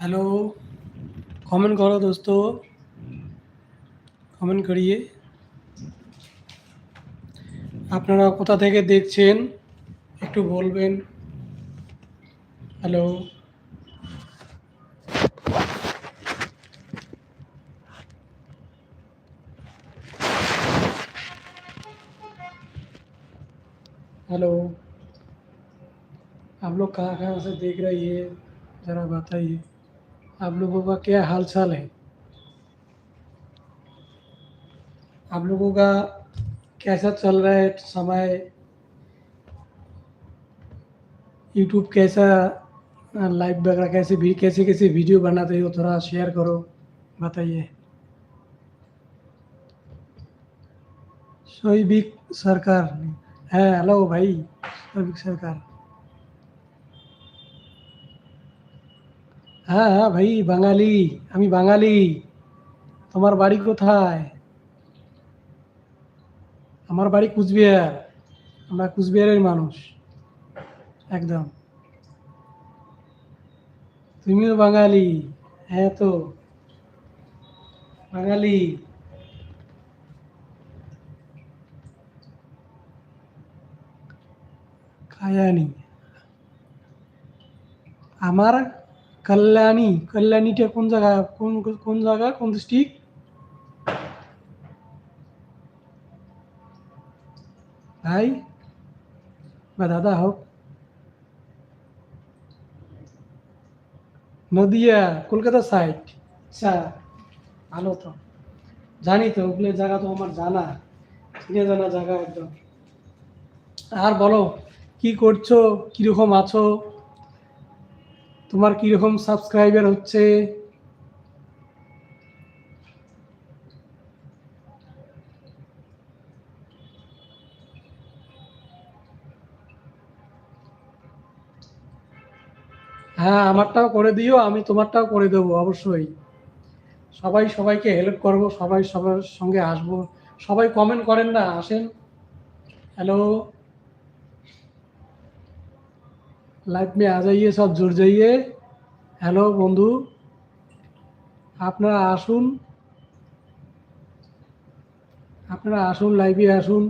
Hello comment करो दोस्तों comment করিয়ে আপনারা কোথা থেকে দেখছেন একটু বলবেন হ্যালো हेलो आप लोग कहाँ कहाँ से देख रही है ज़रा बताइए आप लोगों का क्या हाल चाल है? आप लोगों का कैसा चल रहा है समय? यूट्यूब कैसा, लाइव वगैरह कैसे भी, कैसे कैसे वीडियो बनाते हो, थोड़ा शेयर करो, बताइए। शोबिक सरकार है हेलो हाँ, भाई शोबिक सरकार। হ্যাঁ হ্যাঁ ভাই, বাঙালি, আমি বাঙালি। তোমার বাড়ি কোথায়? আমার বাড়ি কুচবিহার। আমরা কুচবিহারের মানুষ। একদম। তুমিও বাঙালি। হ্যাঁ তো। বাঙালি। কায়ানি আমার কল্যাণী, কল্যাণীটা কোন জায়গা, কোন কোন জায়গা, কোন ডিস্ট্রিক্ট ভাই, বা দাদা হোক। নদিয়া, কলকাতা সাইড আচ্ছা ভালো তো। জানি তো, ওগুলো জায়গা তো আমার জানা। চিনে জানা জায়গা একদম। আর বলো, কি করছ? কীরকম আছো? তোমার কীরকম সাবস্ক্রাইবার হচ্ছে? হ্যাঁ আমারটাও করে দিও, আমি তোমারটাও করে দেবো, অবশ্যই। সবাই সবাইকে হেল্প করব, সবাই সবার সঙ্গে আসব। সবাই কমেন্ট করেন না, আসেন। हेलो लाइफ में आ जाइए सब जुड़ जाइए হ্যালো বন্ধু আপনারা আসুন আপনারা আসুন লাইভে আসুন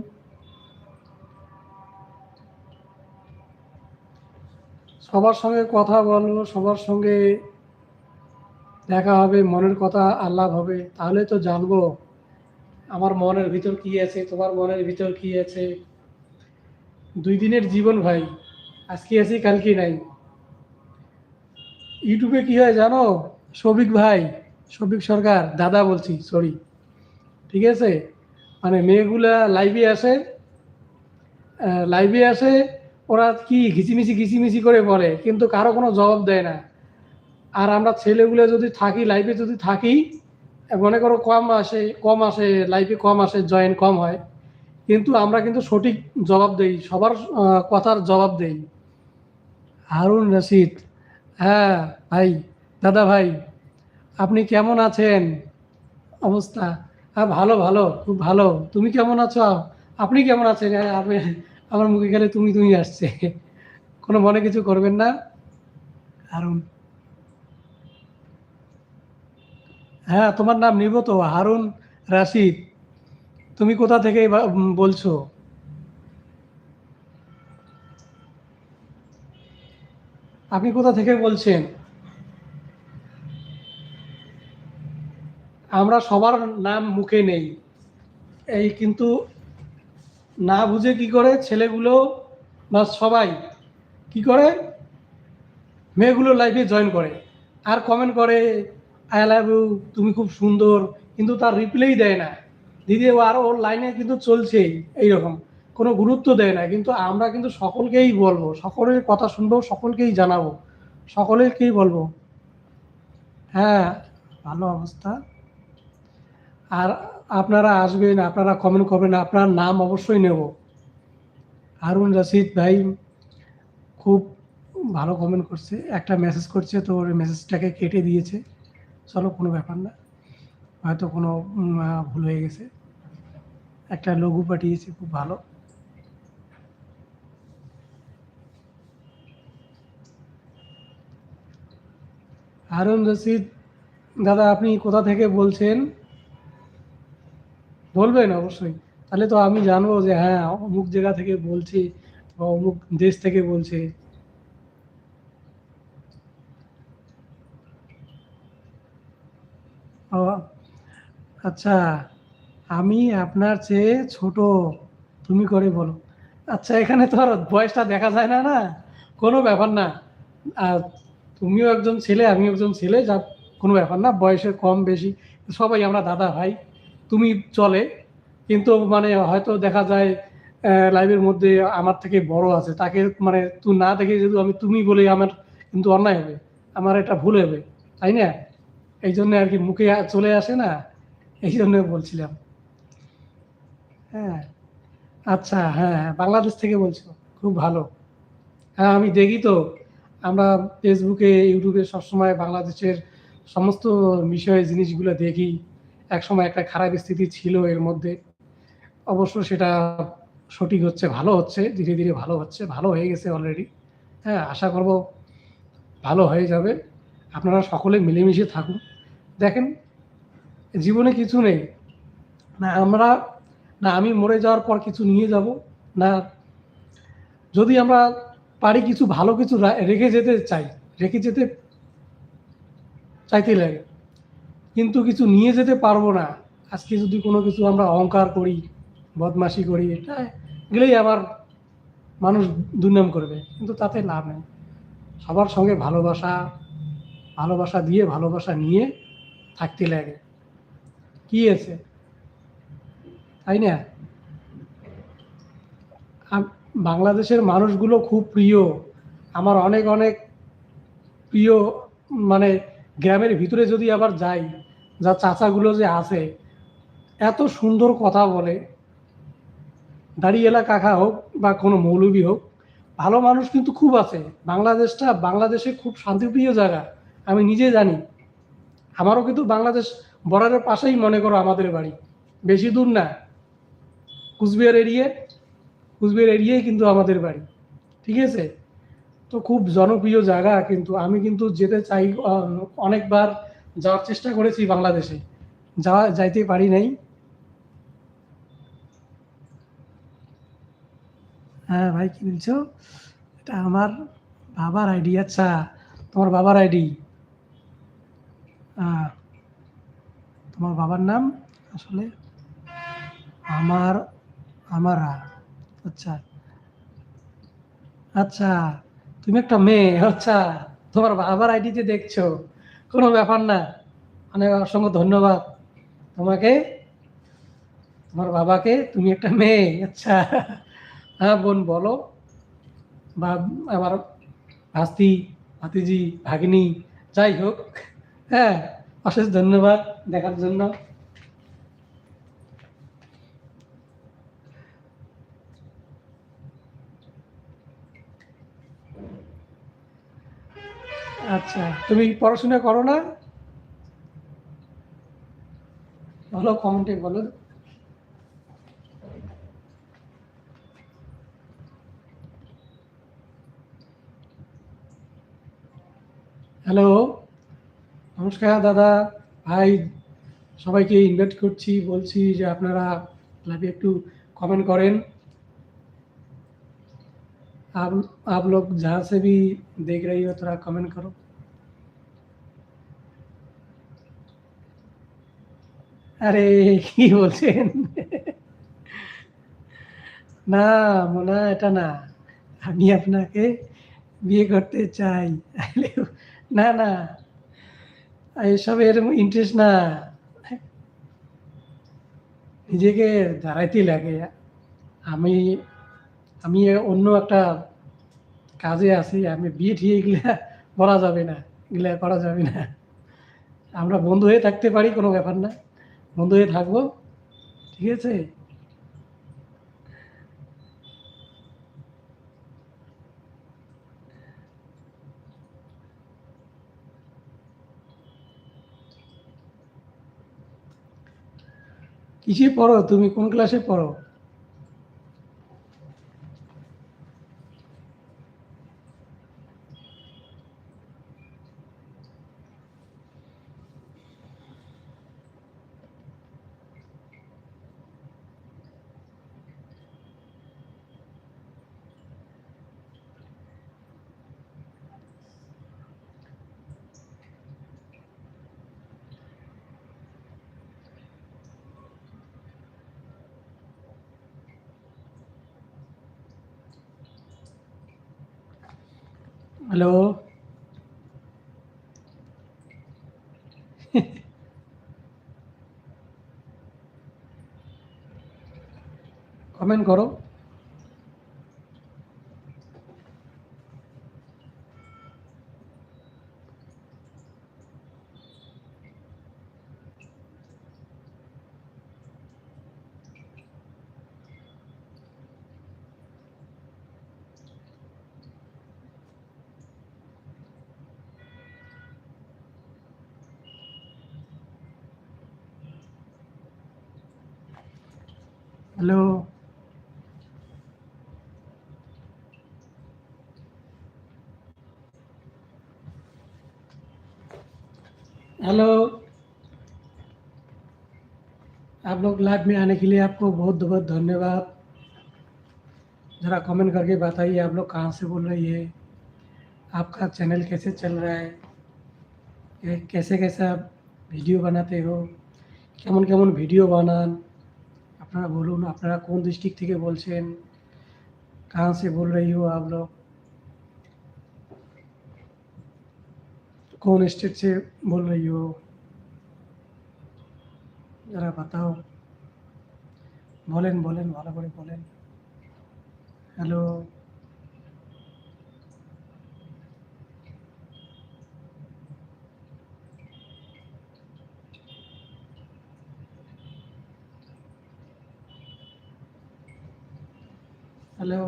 সবার সঙ্গে কথা বলবো সবার সঙ্গে দেখা হবে মনের কথা আল্লাভ হবে তাহলে তো জানবো আমার মনের ভিতর কি আছে তোমার মনের ভিতর কি আছে দুই দিনের জীবন ভাই আজকে আছি, কালকে নাই। ইউটিউবে কি হয় জানো? সবিক ভাই সবিক সরকার, দাদা বলছি সরি ঠিক আছে? মানে মেয়েগুলা লাইভে আসে লাইভে আসে, ওরা কি ঘিচিমিচি ঘিচিমিচি করে বলে, কিন্তু কারও কোনো জবাব দেয় না। আর আমরা ছেলেগুলো যদি থাকি লাইভে যদি থাকি, মনে করো কম আসে কম আসে লাইফে কম আসে জয়েন কম হয়, কিন্তু আমরা কিন্তু সঠিক জবাব দেই, সবার কথার জবাব দেই। হারুন রশিদ। হ্যাঁ ভাই দাদা ভাই আপনি কেমন আছেন? অবস্থা হ্যাঁ ভালো ভালো খুব ভালো। তুমি কেমন আছো? আপনি কেমন আছেন? হ্যাঁ, আপনি আমার মুখে গেলে তুমি তুমি আসছে। কোনো মনে কিছু করবেন না? হারুন। হ্যাঁ তোমার নাম নিব তো হারুন রাশিদ। তুমি কোথা থেকে বলছো? আপনি কোথা থেকে বলছেন? আমরা সবার নাম মুখে নেই। এই কিন্তু না বুঝে কি করে ছেলেগুলো বা সবাই কি করে? মেয়েগুলো লাইফে জয়েন করে। আর কমেন্ট করে আই লাভ ইউ তুমি খুব সুন্দর। কিন্তু তার রিপ্লাই দেয় না। দিদি আর ওর লাইনে কিন্তু চলছেই, এইরকম। কোনো গুরুত্ব দেয় না, কিন্তু আমরা কিন্তু সকলকেই বলব, সকলের কথা শুনব, সকলকেই জানাব, সকলেরকেই বলব। হ্যাঁ ভালো অবস্থা। আর আপনারা আসবেন, আপনারা কমেন্ট করবেন, আপনার নাম অবশ্যই নেব। হারুন রশিদ ভাই খুব ভালো কমেন্ট করছে, একটা মেসেজ করছে, তো ওর মেসেজটাকে কেটে দিয়েছে। চলো, কোনো ব্যাপার না। হয়তো কোনো ভুল হয়ে গেছে। একটা লঘু পাঠিয়েছে, খুব ভালো। হারুন রশিদ, দাদা আপনি কোথা থেকে বলছেন? বলবেন অবশ্যই। তাহলে তো আমি জানব যে হ্যাঁ অমুক জায়গা থেকে বলছি বা অমুক দেশ থেকে বলছে। আচ্ছা আমি আপনার চেয়ে ছোট, তুমি করে বলো। আচ্ছা এখানে তো আর বয়সটা দেখা যায় না না, কোনো ব্যাপার না। আর তুমিও একজন ছেলে আমিও একজন ছেলে যা কোনো ব্যাপার না বয়সের কম বেশি সবাই আমরা দাদা ভাই তুমি চলে। কিন্তু মানে হয়তো দেখা যায় লাইভের মধ্যে আমার থেকে বড় আছে তাকে মানে তুই না দেখে যদি আমি তুমি বলি আমার কিন্তু অন্যায় হবে আমার এটা ভুল হবে তাই না? এই জন্য আর কি মুখে চলে আসে না এই জন্য বলছিলাম। হ্যাঁ আচ্ছা হ্যাঁ হ্যাঁ, বাংলাদেশ থেকে বলছো খুব ভালো। হ্যাঁ আমি দেখি তো। আমরা ফেসবুকে ইউটিউবে সবসময় বাংলাদেশের সমস্ত বিষয়ে জিনিসগুলো দেখি। একসময় একটা খারাপ স্থিতি ছিল এর মধ্যে। অবশ্য সেটা সঠিক হচ্ছে, ভালো হচ্ছে, ধীরে ধীরে ভালো হচ্ছে, ভালো হয়ে গেছে অলরেডি হ্যাঁ আশা করব ভালো হয়ে যাবে। আপনারা সকলে মিলেমিশে থাকুন। দেখেন, জীবনে কিছু নেই। না, আমরা, না আমি মরে যাওয়ার পর কিছু নিয়ে যাব, না। যদি আমরা পারি কিছু ভালো কিছু রেখে যেতে চাই, রেখে যেতে চাইতে লাগে। কিন্তু কিছু নিয়ে যেতে পারব না। আজকে যদি কোনো কিছু আমরা অহংকার করি, বদমাশি করি, এটা গেলেই আবার মানুষ দুর্নাম করবে। কিন্তু তাতে লাভ নেই। সবার সঙ্গে ভালোবাসা ভালোবাসা দিয়ে ভালোবাসা নিয়ে থাকতে লাগে। কি আছে? তাই না? বাংলাদেশের মানুষগুলো খুব প্রিয়। আমার অনেক অনেক প্রিয় মানে গ্রামের ভিতরে যদি আবার যাই, যা চাচাগুলো যে আছে, এত সুন্দর কথা বলে। দাঁড়িয়েলা কাকা হোক বা কোনো মৌলবী হোক, ভালো মানুষ কিন্তু খুব আছে। বাংলাদেশটা বাংলাদেশে খুব শান্তিপ্রিয় জায়গা, আমি নিজে জানি। আমারও কিন্তু বাংলাদেশ বর্ডারের পাশেই মনে করো আমাদের বাড়ি। বেশি দূর না। কুচবিহার এরিয়ে কুচবিহার এরিয়াই কিন্তু আমাদের বাড়ি, ঠিক আছে? তো খুব জনপ্রিয় জায়গা কিন্তু, আমি কিন্তু যেতে চাই অনেকবার যাওয়ার চেষ্টা করেছি বাংলাদেশে, যাওয়া, যাইতে পারি নাই। হ্যাঁ ভাই, কি বলছো? এটা আমার বাবার আইডি আচ্ছা তোমার বাবার আইডি? তোমার বাবার নাম আসলে? আমার, আমারা আচ্ছা। আচ্ছা তুমি একটা মেয়ে আচ্ছা তোমার বাবার আইডিতে দেখছ, কোনো ব্যাপার না। অনেক অসংখ্য ধন্যবাদ। তোমাকে, তোমার বাবাকে, তুমি একটা মেয়ে আচ্ছা। হ্যাঁ বোন, বলো। বা আমার ভাস্তি, ভাতিজি, ভাগিনী, যাই হোক হ্যাঁ অশেষ ধন্যবাদ দেখার জন্য। আচ্ছা তুমি পড়াশোনা করো না? ভালো কমেন্টে বলো। হ্যালো নমস্কার দাদা, ভাই, সবাইকে ইনভাইট করছি, বলছি যে আপনারা একটু কমেন্ট করেন। आप आप लोग जहाँ से भी देख रही हो थोड़ा कमेंट करो আরে কি বলছেন না মোনা এটা না আমি আপনাকে বিয়ে করতে চাই না না এসব এরকম ইন্টারেস্ট না নিজেকে দাঁড়াইতে লাগে আমি আমি অন্য একটা কাজে আছি, আমি বিয়ে ঠিয়ে এগুলা বলা যাবে না, এগুলা করা যাবে না। আমরা বন্ধু হয়ে থাকতে পারি, কোনো ব্যাপার না। বন্ধু হয়ে থাকব, ঠিক আছে? কিসে পড়ো? তুমি কোন ক্লাসে পড়ো? হ্যালো কমেন্ট করো হ্যালো हेलो आप लोग लाइव में आने के लिए आपको बहुत बहुत धन्यवाद ज़रा कमेंट करके बताइए आप लोग कहाँ से बोल रही है आपका चैनल कैसे चल रहा है ये कैसे कैसे आप ভিডিও বানাতে হো কেমন কেমন ভিডিও বানান আপনারা বলুন আপনারা কোন ডিস্ট্রিক্ট থেকে বলছেন कहाँ से बोल रही हो आप लोग कौन स्टेट से बोल रही हो जरा बताओ বলেন বলেন ভালো করে বলেন হ্যালো hello.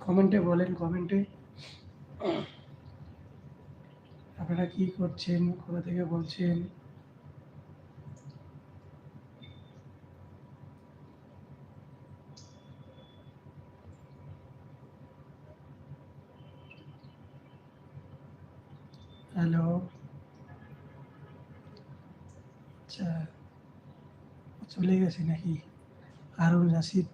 কমেন্টে বলেন কমেন্টে। আপনারা কি করছেন? কোথা থেকে বলছেন হ্যালো আচ্ছা চলে গেছে নাকি হারুন রাশিদ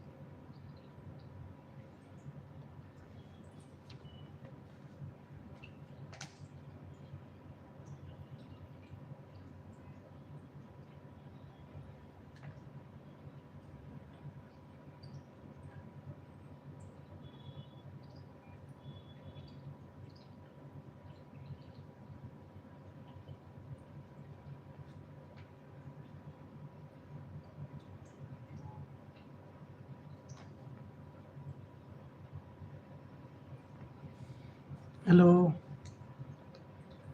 হ্যালো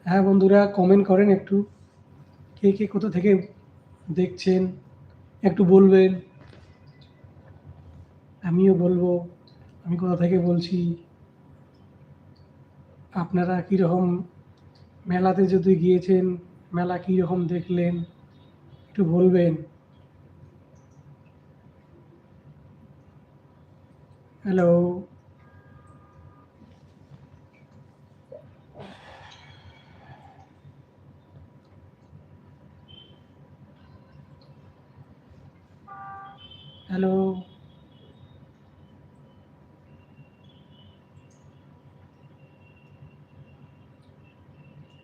হ্যাঁ বন্ধুরা কমেন্ট করেন একটু। কে কে কোথা থেকে দেখছেন, একটু বলবেন। আমিও বলব, আমি কোথা থেকে বলছি। আপনারা কীরকম মেলাতে যদি গিয়েছেন, মেলা কীরকম দেখলেন, একটু বলবেন। Hello hello.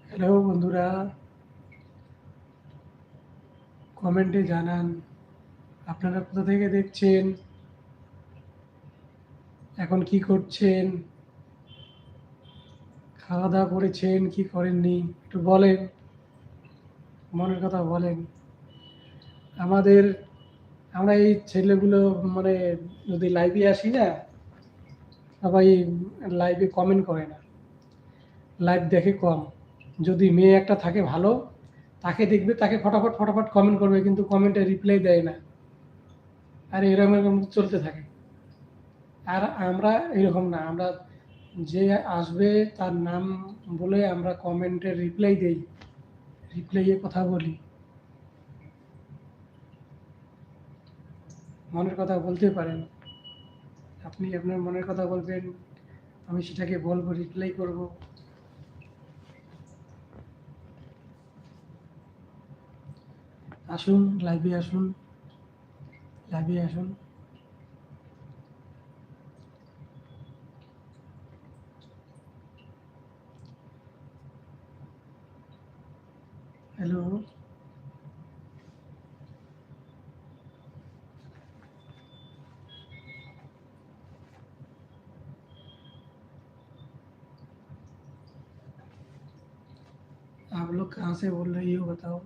হ্যালো বন্ধুরা। কমেন্টে জানান, আপনারা কোথা থেকে দেখছেন? এখন কি করছেন? খাওয়া দাওয়া করেছেন, কি করেননি? একটু বলেন। মনের কথা বলেন। আমাদের আমরা এই ছেলেগুলো মানে যদি লাইভে আসি না, সবাই লাইভে কমেন্ট করে না। লাইভ দেখে কম। যদি মেয়ে একটা থাকে ভালো, তাকে দেখবে, তাকে ফটাফট ফটাফট কমেন্ট করবে, কিন্তু কমেন্টে রিপ্লাই দেয় না। আর এরকম এরকম চলতে থাকে। আর আমরা এরকম না, আমরা যে আসবে তার নাম বলে আমরা কমেন্টে রিপ্লাই দেই। রিপ্লাইয়ে কথা বলি। মনের কথা বলতে পারেন। আপনি আপনার মনের কথা বলবেন, আমি সেটাকে বলব রিপ্লাই করব। আসুন লাইভে আসুন লাইভে আসুন। হ্যালো लोग कहाँ से बोल रही हो बताओ।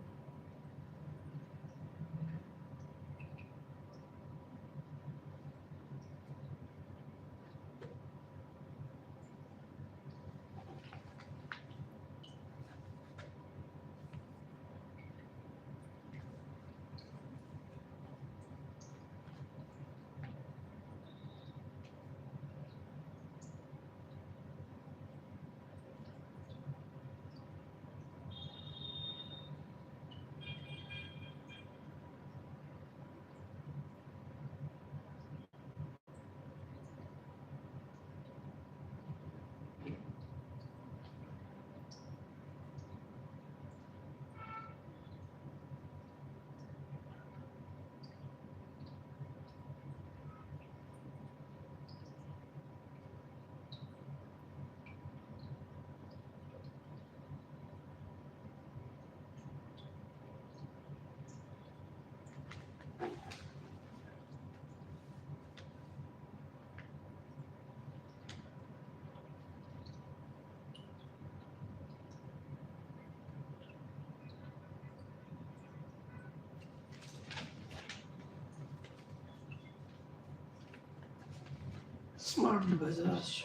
smart business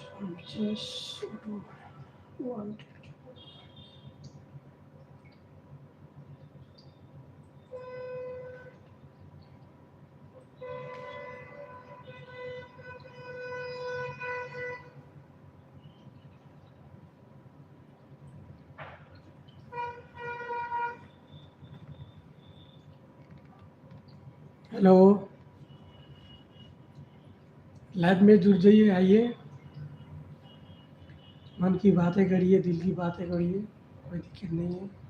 just want Hello. Live में जुड़ जाइए, आइए। मन की बातें करिए, दिल की बातें करिए, कोई दिक्कत नहीं है।